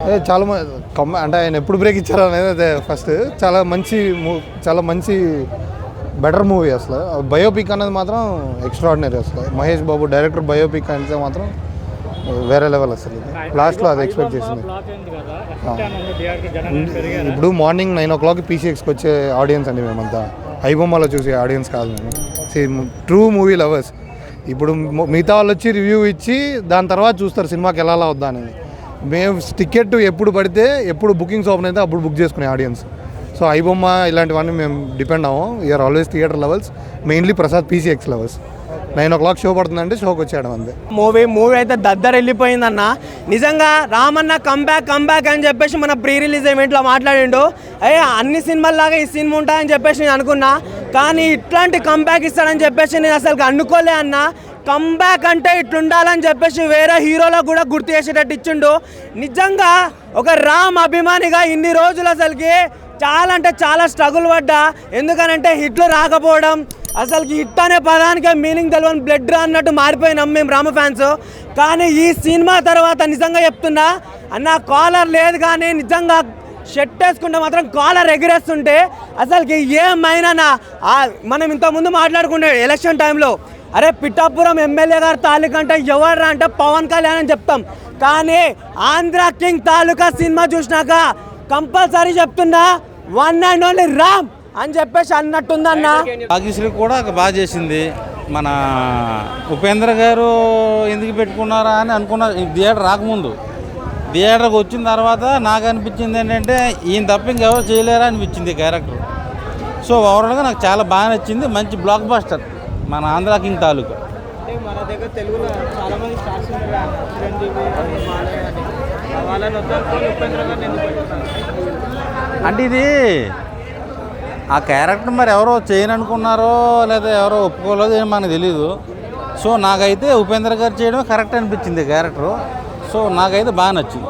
ఏ, చాలా మ- కమ్ అంటే ఆయన ఎప్పుడు బ్రేక్ ఇచ్చారు అనేది అదే ఫస్ట్ చాలా మంచి చాలా మంచి బెటర్ మూవీ అసలు. బయోపిక్ అనేది మాత్రం ఎక్స్ట్రాడినరీ అసలు. మహేష్ బాబు డైరెక్టర్ బయోపిక్ అంటే మాత్రం వేరే లెవెల్ అసలు ఇది. లాస్ట్లో అది ఎక్స్పెక్ట్ చేసింది. ఇప్పుడు మార్నింగ్ నైన్ ఓ క్లాక్ పీసీఎక్స్కి వచ్చే ఆడియన్స్ అండి మేమంతా. ఐబొమ్మలో చూసే ఆడియన్స్ కాదు మేము. ట్రూ మూవీ లవర్స్ ఇప్పుడు మిగతా వాళ్ళు వచ్చి రివ్యూ ఇచ్చి దాని తర్వాత చూస్తారు సినిమాకి ఎలా వద్దా అనేది. మేము టికెట్ ఎప్పుడు పడితే ఎప్పుడు బుకింగ్స్ ఓపెన్ అయితే అప్పుడు బుక్ చేసుకునే ఆడియన్స్. సో ఐబొమ్మ ఇలాంటివన్నీ మేము depend అవ్వం. We are always theatre levels mainly Prasad PCX levels nine o'clock show పడుతుందంటే షోకి వచ్చాడు అంతే. మూవీ మూవీ అయితే దద్దర వెళ్ళిపోయిందన్న. నిజంగా రామన్న కంబ్యాక్ కంబ్యాక్ అని చెప్పేసి మన ప్రీ రిలీజ్ ఈవెంట్లో మాట్లాడిండు. అయ్యే అన్ని సినిమాల్లాగా ఈ సినిమా ఉంటాయని చెప్పేసి నేను అనుకున్నా. కానీ ఇట్లాంటి కంబ్యాక్ ఇస్తాడని చెప్పేసి నేను అసలు అనుకోలే అన్న. కంబ్యాక్ అంటే ఇట్లుండాలని చెప్పేసి వేరే హీరోలకు కూడా గుర్తు చేసేటట్టు ఇచ్చిండు. నిజంగా ఒక రామ్ అభిమానిగా ఇన్ని రోజులు అసలుకి చాలా అంటే చాలా స్ట్రగుల్ పడ్డా. ఎందుకనంటే హిట్లు రాకపోవడం అసలుకి హిట్ అనే పదానికే మీనింగ్ తెలియని బ్లడ్ అన్నట్టు మారిపోయినాం మేము రామ ఫ్యాన్స్ కానీ ఈ సినిమా తర్వాత నిజంగా చెప్తున్నా అన్న కాలర్ లేదు కానీ నిజంగా షర్ట్ వేసుకుంటే మాత్రం కాలర్ ఎగిరేస్తుంటే అసలుకి ఏమైనా మనం ఇంతకుముందు మాట్లాడుకుంటే ఎలక్షన్ టైంలో అరే పిఠాపురం ఎమ్మెల్యే గారు తాలూకా అంటే ఎవరు అంటే పవన్ కళ్యాణ్ అని చెప్తాం. కానీ ఆంధ్ర కింగ్ తాలూకా సినిమా చూసినాక కంపల్సరీ చెప్తున్నా వన్ అండ్ ఓన్లీ రామ్ అని చెప్పేసి అన్నట్టుందన్న. భాగ్యశ్రీ కూడా బాగా చేసింది. మన ఉపేంద్ర గారు ఎందుకు పెట్టుకున్నారా అని అనుకున్న ఈ థియేటర్ రాకముందు. థియేటర్కి వచ్చిన తర్వాత నాకు అనిపించింది ఏంటంటే ఈయన తప్ప ఇంకెవరు చేయలేరా అనిపించింది క్యారెక్టర్. సో ఓవరాల్గా నాకు చాలా బాగా నచ్చింది. మంచి బ్లాక్ బాస్టర్ మన ఆంధ్ర కింగ్ తాలూకా. మన దగ్గర తెలుగులో చాలా మంది స్టార్స్ అంటే ఇది ఆ క్యారెక్టర్ మరి ఎవరో చేయను అనుకున్నారో లేదా ఎవరో ఒప్పుకోలేదో ఏమో మనకు తెలియదు సో నాకైతే ఉపేంద్ర గారు చేయడం కరెక్ట్ అనిపించింది క్యారెక్టర్. సో నాకైతే బాగా నచ్చింది.